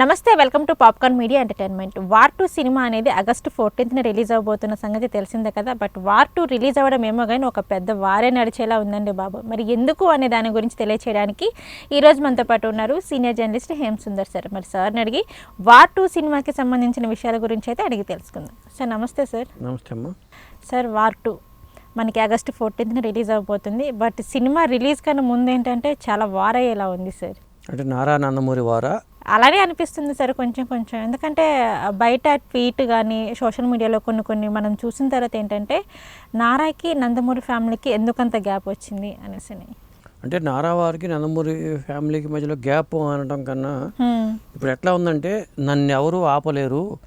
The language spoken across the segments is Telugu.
నమస్తే welcome to popcorn media entertainment. War two cinema అనేది ఆగస్టు ఫోర్టీన్త్న రిలీజ్ అవబోతున్న సంగతి తెలిసిందే కదా బట్ వార్ టూ రిలీజ్ అవ్వడం ఏమో కానీ ఒక పెద్ద వారే నడిచేలా ఉందండి బాబు. మరి ఎందుకు అనే దాని గురించి తెలియచేయడానికి ఈరోజు మనతో పాటు ఉన్నారు senior journalist Hem Sundar sir. మరి సార్ని అడిగి వార్ టూ సినిమాకి సంబంధించిన విషయాల గురించి అయితే అడిగి తెలుసుకుందాం. సార్ నమస్తే సార్. నమస్తే అమ్మా. సార్ వార్ టూ మనకి ఆగస్టు ఫోర్టీన్త్న రిలీజ్ అవబోతుంది. బట్ సినిమా రిలీజ్ కన్నా ముందు ఏంటంటే చాలా వార్ అయ్యేలా ఉంది సార్. అంటే నారా నందమూరి వారా? అలానే అనిపిస్తుంది సార్ కొంచెం కొంచెం. ఎందుకంటే బయట ట్వీట్ కానీ సోషల్ మీడియాలో కొన్ని కొన్ని మనం చూసిన తర్వాత ఏంటంటే నారాకి నందమూరి ఫ్యామిలీకి ఎందుకంత గ్యాప్ వచ్చింది అనేసి అంటే నారా వారికి నందమూరి ఫ్యామిలీకి మధ్యలో గ్యాప్ అనడం కన్నా ఇప్పుడు ఎట్లా ఉందంటే నన్ను ఎవరు ఆపలేరు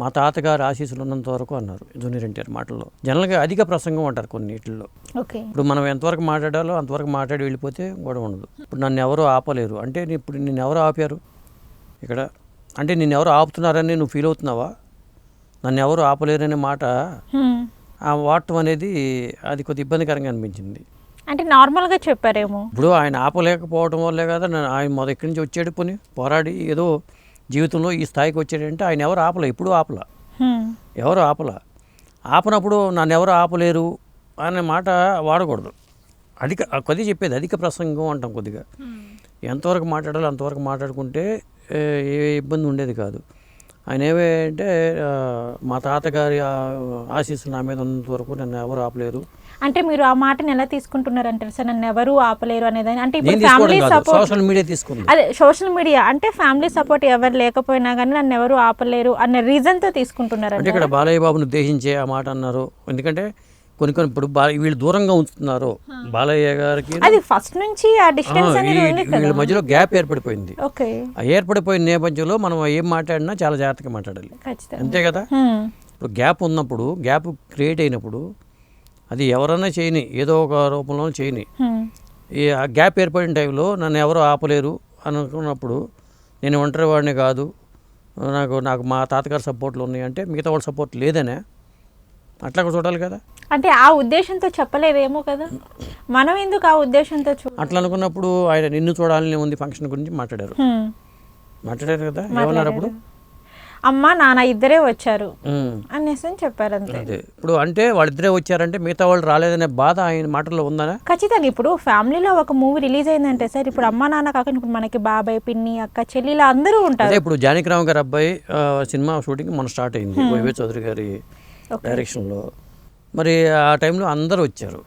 మా తాతగారు ఆశీస్సులు ఉన్నంత వరకు అన్నారు జూనియర్ ఎన్టీఆర్ మాటల్లో. జనరల్గా అధిక ప్రసంగం అంటారు కొన్నిటిల్లో ఓకే. ఇప్పుడు మనం ఎంతవరకు మాట్లాడాలో అంతవరకు మాట్లాడి వెళ్ళిపోతే గొడవ ఉండదు. ఇప్పుడు నన్ను ఎవరు ఆపలేరు. అంటే ఇప్పుడు నిన్ను ఎవరు ఆపారు? ఇక్కడ. అంటే నిన్ను ఎవరు ఆపుతున్నారని నువ్వు ఫీల్ అవుతున్నావా? నన్ను ఎవరు ఆపలేరనే మాట ఆ వాడటం అనేది అది కొద్ది ఇబ్బందికరంగా అనిపించింది. అంటే నార్మల్గా చెప్పారేమో. ఇప్పుడు ఆయన ఆపలేకపోవడం వల్లే కదా ఆయన మొదటి ఎక్కడి నుంచి వచ్చాడు పోనీ పోరాడి ఏదో జీవితంలో ఈ స్థాయికి వచ్చాడంటే ఆయన ఎవరు ఆపలే ఇప్పుడు ఆపల. ఎవరు ఆపల. ఆపనప్పుడు నన్ను ఎవరు ఆపలేరు అనే మాట వాడకూడదు. అధిక కొద్దిగా చెప్పేది అధిక ప్రసంగం అంటాం కొద్దిగా. ఎంతవరకు మాట్లాడాలో అంతవరకు మాట్లాడుకుంటే ఏ ఇబ్బంది ఉండేది కాదు. ఆయన ఏమంటే మా తాతగారి ఆ, ఆశీస్సులు నా మీద ఉన్నంత వరకు నన్ను ఎవరు ఆపలేరు అంటే మీరు ఆ మాటని ఎలా తీసుకుంటున్నారంటారు సార్ నన్ను ఎవరు ఆపలేరు అనేదాన్ని అంటే ఇప్పుడు ఫ్యామిలీ సపోర్ట్ సోషల్ మీడియా తీసుకుంది. అదే సోషల్ మీడియా అంటే ఫ్యామిలీ సపోర్ట్ ఎవరు లేకపోయినా కానీ నన్ను ఎవరు ఆపలేరు అన్న రీజన్తో తీసుకుంటున్నారంట అంటే ఇక్కడ బాలయ్య బాబుని ఉద్దేశించే ఆ మాట అన్నారు. ఎందుకంటే కొన్ని కొన్ని ఇప్పుడు వీళ్ళు దూరంగా ఉంచుతున్నారు. బాలయ్య గారికి అది ఫస్ట్ నుంచి ఆ డిస్టెన్స్ వీళ్ళ మధ్యలో గ్యాప్ ఏర్పడిపోయింది. ఏర్పడిపోయిన నేపథ్యంలో మనం ఏం మాట్లాడినా చాలా జాగ్రత్తగా మాట్లాడాలి. అంతే కదా. ఇప్పుడు గ్యాప్ ఉన్నప్పుడు గ్యాప్ క్రియేట్ అయినప్పుడు అది ఎవరన్నా చేయని ఏదో ఒక రూపంలో చేయని. ఈ ఆ గ్యాప్ ఏర్పడిన టైంలో నన్ను ఎవరు ఆపలేరు అని అనుకున్నప్పుడు నేను ఒంటరి వాడిని కాదు. నాకు నాకు మా తాతగారి సపోర్ట్లు ఉన్నాయి అంటే మిగతా వాళ్ళ సపోర్ట్ లేదనే అట్లా చూడాలి కదా. అంటే ఆ ఉద్దేశంతో చెప్పలేదేమో కదా. మనం ఎందుకు ఆ ఉద్దేశంతో చూ అట్లా అనుకున్నప్పుడు ఆయన నిన్ను చూడాలని ఉంది ఫంక్షన్ గురించి మాట్లాడారు. మాట్లాడారు కదా? ఏమన్నారు అప్పుడు? అమ్మ నాన్న ఇద్దరే వచ్చారు. అనేసి అని చెప్పారు అంతే ఇప్పుడు అంటే వాళ్ళిద్దరే వచ్చారంటే మిగతా వాళ్ళు రాలేదనే బాధ ఆయన మాటల్లో ఉందనా? ఖచ్చితంగా ఇప్పుడు ఫ్యామిలీలో ఒక మూవీ రిలీజ్ అయిందంటే సార్ ఇప్పుడు అమ్మ నాన్న కాకుండా ఇప్పుడు మనకి బాబాయ్ పిన్ని అక్క చెల్లిలా అందరూ ఉంటారు. ఇప్పుడు జానకిరామ్ గారి అబ్బాయి సినిమా షూటింగ్ మొన్న స్టార్ట్ అయింది. వైవే చౌదరి గారి డైరెక్షన్లో. మరి ఆ టైంలో అందరూ వచ్చారు.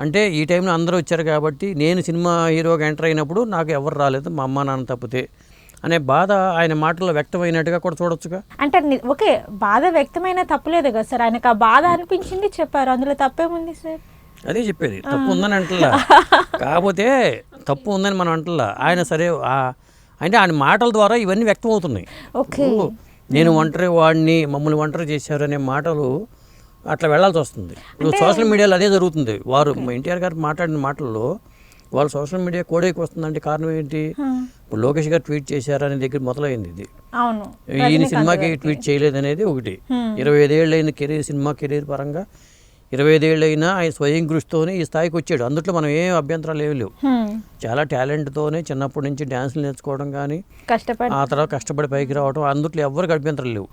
అంటే ఈ టైంలో అందరూ వచ్చారు కాబట్టి నేను సినిమా హీరోగా ఎంటర్ అయినప్పుడు నాకు ఎవరు రాలేదు మా అమ్మ నాన్న తప్పితే అనే బాధ ఆయన మాటల్లో వ్యక్తమైనట్టుగా కూడా చూడొచ్చుగా. అంటే ఓకే బాధ వ్యక్తమైన తప్పులేదు కదా సార్. ఆయనకు ఆ బాధ అనిపించింది చెప్పారు. అందులో తప్పేముంది సార్? అదే చెప్పేది. తప్పు ఉందని అంటలా. కాకపోతే తప్పు ఉందని మనం అంటలా. ఆయన సరే అంటే ఆయన మాటల ద్వారా ఇవన్నీ వ్యక్తం అవుతున్నాయి ఓకే నేను ఒంటరి వాడిని మమ్మల్ని ఒంటరి చేశారు అనే మాటలు అట్లా వెళ్ళాల్సి వస్తుంది. సోషల్ మీడియాలో అదే జరుగుతుంది. వారు ఎన్టీఆర్ గారు మాట్లాడిన మాటల్లో వాళ్ళు సోషల్ మీడియా కోడేకి వస్తుందంటే కారణం ఏంటి? లోకేష్ గారు ట్వీట్ చేశారనే దగ్గర మొదలైంది ఇది. ఈయన సినిమాకి ట్వీట్ చేయలేదనేది ఒకటి. ఇరవై ఐదేళ్ళు అయిన కెరీర్ సినిమా కెరీర్ పరంగా ఇరవై ఐదేళ్ళు అయినా ఆయన స్వయం కృషితోనే ఈ స్థాయికి వచ్చాడు. అందుట్లో మనం ఏం అభ్యంతరాలు ఏమి లేవు. చాలా టాలెంట్తోనే చిన్నప్పటి నుంచి డ్యాన్సులు నేర్చుకోవడం కానీ కష్టపడి ఆ తర్వాత కష్టపడి పైకి రావడం అందుట్లో ఎవరికి అభ్యంతరాలు లేవు.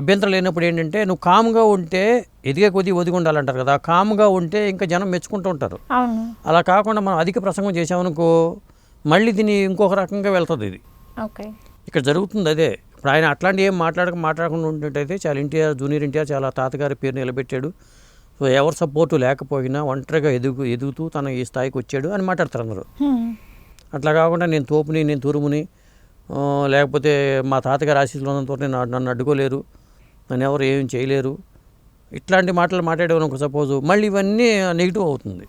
అభ్యంతరం లేనప్పుడు ఏంటంటే నువ్వు కామ్గా ఉంటే ఎదిగే కొద్దీ ఒదిగి ఉండాలంటారు కదా. కామ్గా ఉంటే ఇంకా జనం మెచ్చుకుంటూ ఉంటారు. అలా కాకుండా మనం అధిక ప్రసంగం చేసామనుకో మళ్ళీ దీన్ని ఇంకొక రకంగా వెళ్తుంది ఇది. ఇక్కడ జరుగుతుంది అదే. ఇప్పుడు ఆయన అట్లాంటి ఏం మాట్లాడక మాట్లాడకుండా ఉంటుంటైతే చాలా ఎన్టీఆర్ జూనియర్ ఎన్టీఆర్ చాలా తాతగారి పేరు నిలబెట్టాడు. సో ఎవరి సపోర్టు లేకపోయినా ఒంటరిగా ఎదుగు ఎదుగుతూ తన ఈ స్థాయికి వచ్చాడు అని మాట్లాడతారు అందరూ. అట్లా కాకుండా నేను తోపుని నేను తురుముని లేకపోతే మా తాతగారి ఆశీస్సులు ఉన్నంత నేను నన్ను అడ్డుకోలేరు. నన్ను ఎవరు ఏం చేయలేరు. ఇట్లాంటి మాటలు మాట్లాడేవారు సపోజ్ మళ్ళీ ఇవన్నీ నెగిటివ్ అవుతుంది.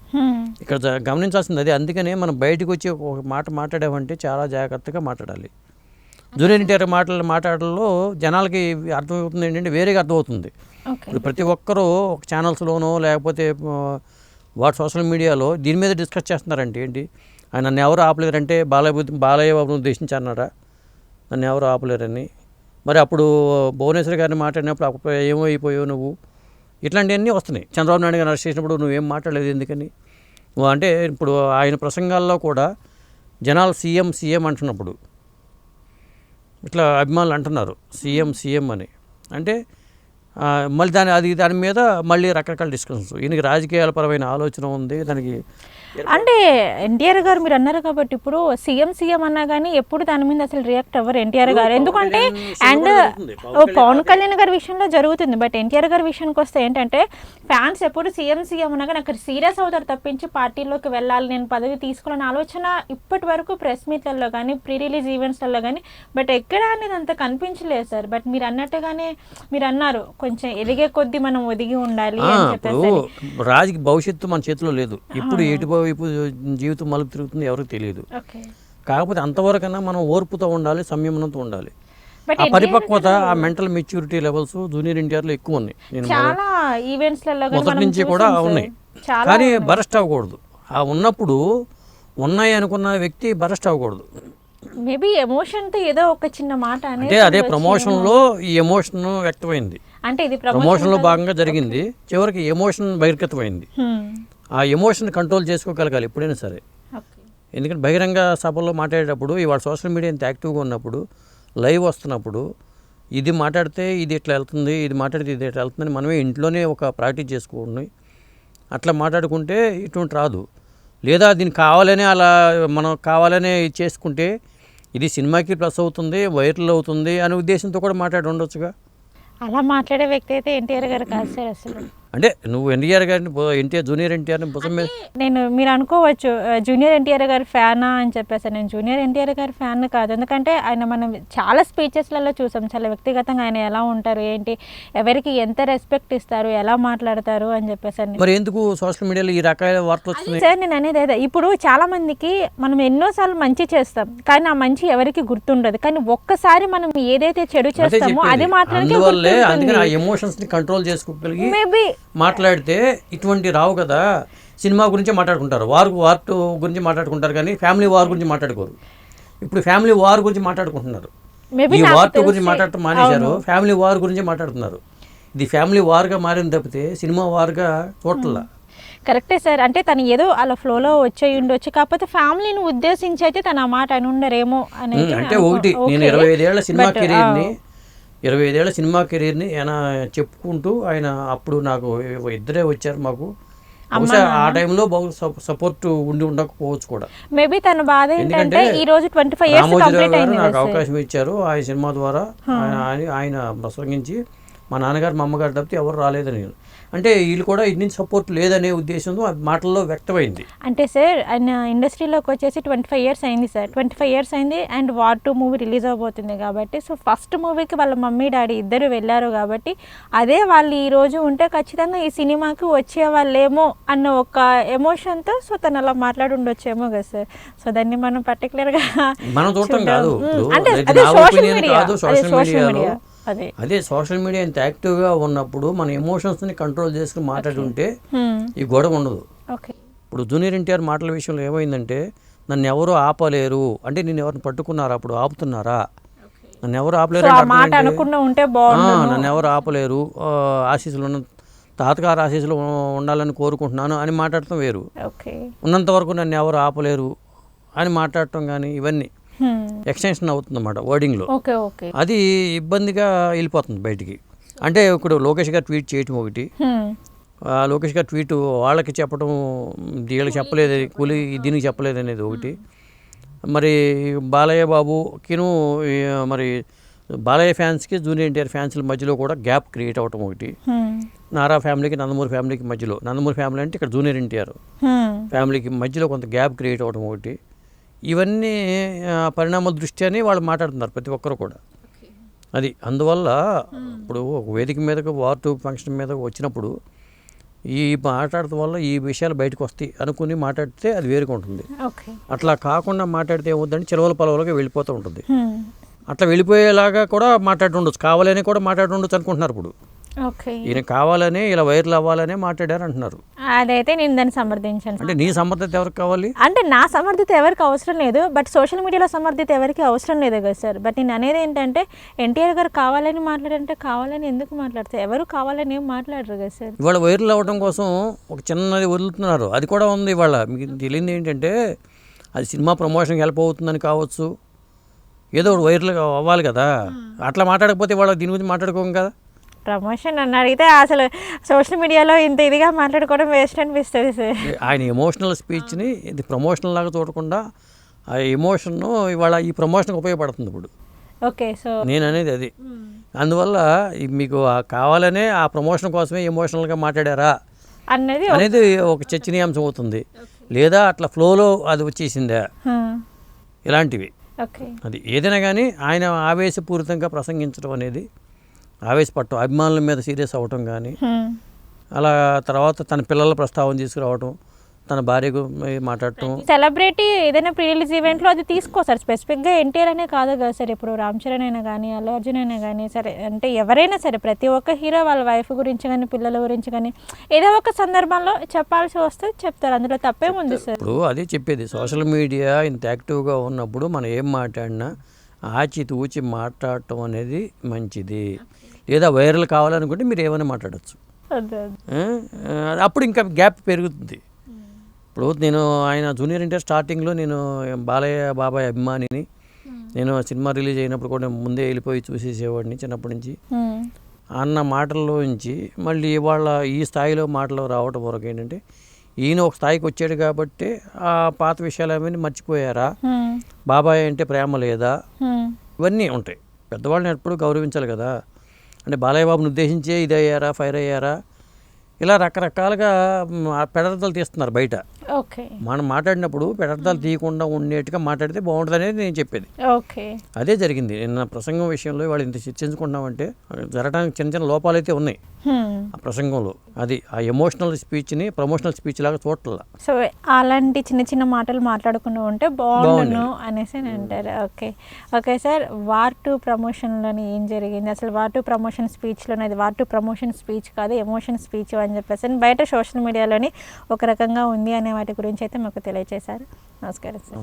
ఇక్కడ గమనించాల్సింది అదే. అందుకనే మనం బయటకు వచ్చి ఒక మాట మాట్లాడామంటే చాలా జాగ్రత్తగా మాట్లాడాలి. జూనియర్ మాటలు మాట్లాడడంలో జనాలకి అర్థమవుతుంది ఏంటంటే వేరేగా అర్థమవుతుంది. ఇప్పుడు ప్రతి ఒక్కరూ ఒక ఛానల్స్లోనో లేకపోతే వాటి సోషల్ మీడియాలో దీని మీద డిస్కస్ చేస్తున్నారంటే ఏంటి? ఆయన నన్ను ఎవరు ఆపలేరంటే బాలయ్య బాలయ్య బాబును ఉద్దేశించన్నారా నన్ను ఎవరు ఆపలేరని. మరి అప్పుడు భువనేశ్వర్ గారిని మాట్లాడినప్పుడు అప్పుడు ఏమో అయిపోయావు నువ్వు? ఇట్లాంటివన్నీ వస్తున్నాయి. చంద్రబాబు నాయుడు గారు అరెస్ట్ చేసినప్పుడు నువ్వేం మాట్లాడలేదు ఎందుకని? నువ్వు అంటే ఇప్పుడు ఆయన ప్రసంగాల్లో కూడా జనాలు సీఎం సీఎం అంటున్నప్పుడు ఇట్లా అభిమానులు అంటున్నారు. సీఎం సీఎం అని. అంటే మళ్ళీ దాని అది దాని మీద మళ్ళీ రకరకాల డిస్కషన్స్ ఈయనకి రాజకీయాల పరమైన ఆలోచన ఉంది దానికి అంటే ఎన్టీఆర్ గారు మీరు అన్నారు కాబట్టి ఇప్పుడు సీఎం సీఎం అన్నా కానీ ఎప్పుడు దాని మీద అసలు రియాక్ట్ అవ్వరు ఎన్టీఆర్ గారు. ఎందుకంటే అండ్ పవన్ కళ్యాణ్ గారి విషయంలో జరుగుతుంది. బట్ ఎన్టీఆర్ గారి విషయానికి వస్తే ఏంటంటే ఫ్యాన్స్ ఎప్పుడు సీఎం సీఎం అన్నా కానీ అక్కడ సీరియస్ అవుతారు తప్పించి పార్టీలోకి వెళ్ళాలి నేను పదవి తీసుకోవాలని ఆలోచన ఇప్పటి వరకు ప్రెస్ మీట్లలో కానీ ప్రీ రిలీజ్ ఈవెంట్స్లలో కానీ బట్ ఎక్కడ అనేది అంత కనిపించలేదు సార్. బట్ మీరు అన్నట్టుగానే మీరు అన్నారు కొంచెం ఎదిగే కొద్దీ మనం ఒదిగి ఉండాలి రాజకీయ భవిష్యత్తు మన చేతిలో లేదు. ఇప్పుడు ఎటువైపు జీవితం మలుపు తిరుగుతుంది ఎవరికి తెలియదు. కాకపోతే అంతవరకన్నా మనం ఓర్పుతో ఉండాలి సంయమనంతో ఉండాలి. ఆ పరిపక్వత ఆ మెంటల్ మెచ్యూరిటీ లెవెల్స్ జూనియర్ ఎన్టీఆర్లో ఎక్కువ ఉన్నాయి. నేను మొదటి నుంచి కూడా. ఉన్నాయి. కానీ బరస్ట్ అవ్వకూడదు. ఆ ఉన్నప్పుడు ఉన్నాయి అనుకున్న వ్యక్తి బరస్ట్ అవ్వకూడదు. మేబీ ఎమోషన్తో ఏదో ఒక చిన్న మాట అంటే అదే ప్రమోషన్లో ఈ ఎమోషన్ వ్యక్తమైంది. అంటే ఇది ప్రమోషన్ ప్రమోషన్లో భాగంగా జరిగింది. చివరికి ఎమోషన్ బహిర్గతమైంది. ఆ ఎమోషన్ కంట్రోల్ చేసుకోగలగాలి ఎప్పుడైనా సరే. ఎందుకంటే బహిరంగ సభల్లో మాట్లాడేటప్పుడు ఇవాళ సోషల్ మీడియా ఇంత యాక్టివ్గా ఉన్నప్పుడు లైవ్ వస్తున్నప్పుడు ఇది మాట్లాడితే ఇది ఇట్లా వెళ్తుంది ఇది మాట్లాడితే ఇది ఇట్లా వెళ్తుందని మనమే ఇంట్లోనే ఒక ప్రాక్టీస్ చేసుకుని అట్లా మాట్లాడుకుంటే ఇటువంటి రాదు. లేదా దీనికి కావాలనే అలా మనం కావాలనే ఇది చేసుకుంటే ఇది సినిమాకి ప్లస్ అవుతుంది వైరల్ అవుతుంది అనే ఉద్దేశంతో కూడా మాట్లాడి ఉండొచ్చుగా. అలా మాట్లాడే వ్యక్తి అయితే ఎన్టీఆర్ గారు కాదు సార్ అసలు. అంటే నువ్వు ఎన్టీఆర్ గారిని ఎన్టీఆర్ జూనియర్ మీద నేను మీరు అనుకోవచ్చు జూనియర్ ఎన్టీఆర్ గారి ఫ్యానా అని చెప్పేసి నేను జూనియర్ ఎన్టీఆర్ గారి ఫ్యాన్ కాదు. ఎందుకంటే ఆయన మనం చాలా స్పీచెస్లలో చూసాం చాలా వ్యక్తిగతంగా ఆయన ఎలా ఉంటారు ఏంటి ఎవరికి ఎంత రెస్పెక్ట్ ఇస్తారు ఎలా మాట్లాడతారు అని చెప్పేసి మరి ఎందుకు సోషల్ మీడియాలో ఈ రకాల వార్తలు వస్తున్నాయి? సార్ నేను అనేది అదే. ఇప్పుడు చాలా మందికి మనం ఎన్నోసార్లు మంచి చేస్తాం కానీ ఆ మంచి ఎవరికి గుర్తుండదు. కానీ ఒక్కసారి మనం ఏదైతే చెడు చేస్తామో అది. మాత్రమే ఎమోషన్స్ని కంట్రోల్ చేసుకోగలిగి మేబీ మాట్లాడితే ఇటువంటి రావు కదా సినిమా గురించే మాట్లాడుకుంటారు. వార్ వార్ గురించి మాట్లాడుకుంటారు కానీ ఫ్యామిలీ వార్ గురించి మాట్లాడుకోరు. ఇప్పుడు ఫ్యామిలీ వార్ గురించి మాట్లాడుకుంటున్నారు. మేబీ ఈ వార్ టూ గురించి మాట్లాడటం మానేశారు. ఫ్యామిలీ వార్ గురించి మాట్లాడుతున్నారు. ఇది ఫ్యామిలీ వార్గా మారింది తప్పితే సినిమా వార్గా చూడట్లా. కరెక్టే సార్. అంటే తను ఏదో అలా ఫ్లోలో వచ్చే ఉండొచ్చు. కాకపోతే ఫ్యామిలీని ఉద్దేశించి అయితే తను ఆ మాట అని ఉండరేమో ఉమ్, అంటే ఒకటి నేను. ఇరవై ఐదేళ్ళ సినిమా కెరీర్ని ఇరవై ఐదేళ్ళ సినిమా కెరీర్ని ఆయన చెప్పుకుంటూ ఆయన అప్పుడు నాకు ఇద్దరే వచ్చారు మాకు. ఆ టైంలో సపోర్ట్ ఉండి ఉండకపోవచ్చు కూడా. మేబీ తన బాధ ఏంటంటే ఈ రోజు ట్వంటీ ఫైవ్ ఇయర్స్ గారు నాకు. అవకాశం ఇచ్చారు ఆ సినిమా ద్వారా. ఆయన ఆయన- ఆయన ప్రసంగించి మా నాన్నగారు మా అమ్మగారు తప్పితే ఎవరు రాలేదని అంటే వీళ్ళు కూడా ఇటు నుంచి సపోర్ట్ లేదనే ఉద్దేశంతో ఆ మాటల్లో వ్యక్తమైంది. అంటే సార్ ఆయన ఇండస్ట్రీలోకి వచ్చేసి ట్వంటీ ఫైవ్ ఇయర్స్ అయింది సార్. ట్వంటీ ఫైవ్ ఇయర్స్ అయింది and war two movie release అవబోతుంది కాబట్టి సో ఫస్ట్ మూవీకి వాళ్ళ మమ్మీ డాడీ ఇద్దరు వెళ్ళారు కాబట్టి అదే వాళ్ళు ఈ రోజు ఉంటే ఖచ్చితంగా ఈ సినిమాకి వచ్చే వాళ్ళేమో అన్న ఒక ఎమోషన్తో సో తను అలా మాట్లాడి ఉండొచ్చేమో కదా సార్. సో దాన్ని మనం పర్టికులర్గా మనం చూడటం కాదు. అంటే సోషల్ మీడియా సోషల్ మీడియా అదే. అదే సోషల్ మీడియా ఇంత యాక్టివ్గా ఉన్నప్పుడు మన ఎమోషన్స్ని కంట్రోల్ చేసుకుని మాట్లాడి ఉంటే ఈ గొడవ ఉండదు. ఇప్పుడు జూనియర్ ఎన్టీఆర్ మాటల విషయంలో ఏమైందంటే నన్ను ఎవరు ఆపలేరు. అంటే నేను ఎవరిని పట్టుకున్నారా? అప్పుడు ఆపుతున్నారా? నన్ను ఎవరు ఆపలేరు నన్ను ఎవరు ఆపలేరు. ఆశీస్సులు ఉన్న తాతగారు ఆశీస్సులు ఉండాలని కోరుకుంటున్నాను అని మాట్లాడటం వేరు. ఉన్నంత వరకు నన్ను ఎవరు ఆపలేరు అని మాట్లాడటం కానీ ఇవన్నీ. ఎక్స్టెన్షన్ అవుతుంది అన్నమాట వర్డింగ్లో ఓకే ఓకే అది ఇబ్బందిగా వెళ్ళిపోతుంది బయటికి. అంటే ఇప్పుడు లోకేష్ గారు ట్వీట్ చేయటం ఒకటి. ఆ లోకేష్ గారు ట్వీట్ వాళ్ళకి చెప్పడం వీళ్ళకి చెప్పలేదు కూలి దీనికి చెప్పలేదు అనేది ఒకటి. మరి బాలయ్య బాబుకిను మరి బాలయ్య ఫ్యాన్స్కి జూనియర్ ఎన్టీఆర్ ఫ్యాన్స్ల మధ్యలో కూడా గ్యాప్ క్రియేట్ అవ్వటం ఒకటి. నారా ఫ్యామిలీకి నందమూరి ఫ్యామిలీకి మధ్యలో. నందమూరి ఫ్యామిలీ అంటే ఇక్కడ జూనియర్ ఎన్టీఆర్ ఫ్యామిలీకి మధ్యలో కొంత గ్యాప్ క్రియేట్ అవ్వడం ఒకటి. ఇవన్నీ ఆ, పరిణామాల దృష్ట్యానే వాళ్ళు మాట్లాడుతున్నారు ప్రతి ఒక్కరు కూడా. అది అందువల్ల ఇప్పుడు ఒక వేదిక మీదకు వార్ టూ ఫంక్షన్ మీద వచ్చినప్పుడు ఈ మాట్లాడటం వల్ల ఈ విషయాలు బయటకు వస్తాయి అనుకుని మాట్లాడితే అది వేరుగా ఉంటుంది. అట్లా కాకుండా మాట్లాడితే ఏమవుతుందంటే చిలవల పొలవలుగా వెళ్ళిపోతూ ఉంటుంది. అట్లా వెళ్ళిపోయేలాగా కూడా మాట్లాడి ఉండొచ్చు కావాలని కూడా మాట్లాడి ఉండొచ్చు అనుకుంటున్నారు ఇప్పుడు. ఈయన కావాలని ఇలా వైరల్ అవ్వాలనే మాట్లాడారు అంటున్నారు అదైతే నేను దాన్ని సమర్థించాను అంటే నీ సమర్థత ఎవరికి కావాలి? అంటే నా సమర్థత ఎవరికి అవసరం లేదు బట్ సోషల్ మీడియాలో సమర్థత ఎవరికి అవసరం లేదు కదా సార్. బట్ నేను అనేది ఏంటంటే ఎన్టీఆర్ గారు కావాలని మాట్లాడంటే కావాలని ఎందుకు మాట్లాడతారు? ఎవరు కావాలని ఏం మాట్లాడరు కదా సార్. ఇవాళ వైరల్ అవ్వడం కోసం ఒక చిన్నది వదులుతున్నారు. అది కూడా ఉంది ఇవాళ. మీకు తెలియంది ఏంటంటే అది సినిమా ప్రమోషన్కి హెల్ప్ అవుతుందని కావచ్చు. ఏదో ఒకటి వైరల్ అవ్వాలి కదా. అట్లా మాట్లాడకపోతే వాళ్ళు దీని గురించి మాట్లాడుకోం కదా. ప్రమోషన్ నన్ను అడిగితే అసలు సోషల్ మీడియాలో ఇంత ఇదిగా మాట్లాడుకోవడం వేస్ట్ అనిపిస్తుంది సార్. ఆయన ఎమోషనల్ స్పీచ్ని ఇది ప్రమోషన్ లాగా చూడకుండా ఆ ఎమోషన్ ఇవాళ ఈ ప్రమోషన్కి ఉపయోగపడుతుంది ఇప్పుడు. ఓకే సో నేను అనేది అది. అందువల్ల మీకు కావాలనే ఆ ప్రమోషన్ కోసమే ఎమోషనల్గా మాట్లాడారా అన్నది అనేది ఒక చర్చనీయాంశం అవుతుంది. లేదా అట్లా ఫ్లోలో అది వచ్చేసిందా? ఇలాంటివి. అది ఏదైనా కానీ ఆయన ఆవేశపూరితంగా ప్రసంగించడం అనేది ఆవేశపడటం అభిమానుల మీద సీరియస్ అవ్వటం కానీ అలా తర్వాత తన పిల్లల ప్రస్తావన తీసుకురావటం తన భార్యకు మాట్లాడటం. సెలబ్రిటీ ఏదైనా ప్రీ రిలీజ్ ఈవెంట్లో అది తీసుకో సార్. స్పెసిఫిక్గా ఎన్టీఆర్ అనే కాదు కదా సార్. ఇప్పుడు రామ్ చరణ్ అయినా కానీ అల్లు అర్జున్ అయినా కానీ సరే అంటే ఎవరైనా సరే ప్రతి ఒక్క హీరో వాళ్ళ వైఫ్ గురించి కానీ పిల్లల గురించి కానీ ఏదో ఒక సందర్భంలో చెప్పాల్సి వస్తే చెప్తారు. అందులో తప్పేముంది సార్. ఇప్పుడు అదే చెప్పేది. సోషల్ మీడియా ఇంత యాక్టివ్గా ఉన్నప్పుడు మనం ఏం మాట్లాడినా ఆచి తూచి మాట్లాడటం అనేది మంచిది. లేదా వైరల్ కావాలనుకుంటే మీరు ఏమైనా మాట్లాడచ్చు? అప్పుడు ఇంకా గ్యాప్ పెరుగుతుంది. ఇప్పుడు నేను ఆయన జూనియర్ ఇంటర్ స్టార్టింగ్లో నేను బాలయ్య బాబాయ్ అభిమానిని. నేను సినిమా రిలీజ్ అయినప్పుడు కూడా ముందే వెళ్ళిపోయి చూసేసేవాడిని చిన్నప్పటి నుంచి. అన్న మాటల్లోంచి మళ్ళీ ఇవాళ ఈ స్థాయిలో మాటలు రావటం వరకు ఏంటంటే ఈయన ఒక స్థాయికి వచ్చాడు కాబట్టి ఆ పాత విషయాలు అవన్నీ మర్చిపోయారా. బాబాయ్ అంటే ప్రేమ లేదా. ఇవన్నీ ఉంటాయి. పెద్దవాళ్ళని ఎప్పుడు గౌరవించాలి కదా. అంటే బాలయ్య బాబుని ఉద్దేశించే ఇది అయ్యారా ఫైర్ అయ్యారా ఇలా రకరకాలుగా పెడర్థాలు తీస్తున్నారు బయట. ఓకే. మనం మాట్లాడినప్పుడు పెడర్థాలు తీయకుండా ఉండేట్టుగా మాట్లాడితే బాగుంటుంది అనేది నేను చెప్పేది. ఓకే. అదే జరిగింది. నిన్న ప్రసంగం విషయంలో వాళ్ళు ఇంత చర్చించుకుంటున్నామంటే జరగడానికి చిన్న చిన్న లోపాలు అయితే ఉన్నాయి. ఆ ప్రసంగంలో. అది ఆ ఎమోషనల్ స్పీచ్ని ప్రమోషనల్ స్పీచ్ లాగా చూడాల సో అలాంటి చిన్న చిన్న మాటలు మాట్లాడకుండా ఉంటే బాగుండును అనేసి అని అంటారు. Okay. Okay sir war two ప్రమోషన్లోని ఏం జరిగింది? అసలు వార్ టు ప్రమోషన్ స్పీచ్లోనే అది వార్ టు ప్రమోషన్ స్పీచ్ కాదు ఎమోషన్ స్పీచ్ అని చెప్పేసి బయట సోషల్ మీడియాలోని ఒక రకంగా ఉంది అనే వాటి గురించి అయితే మాకు తెలియజేశారు నమస్కారం సార్.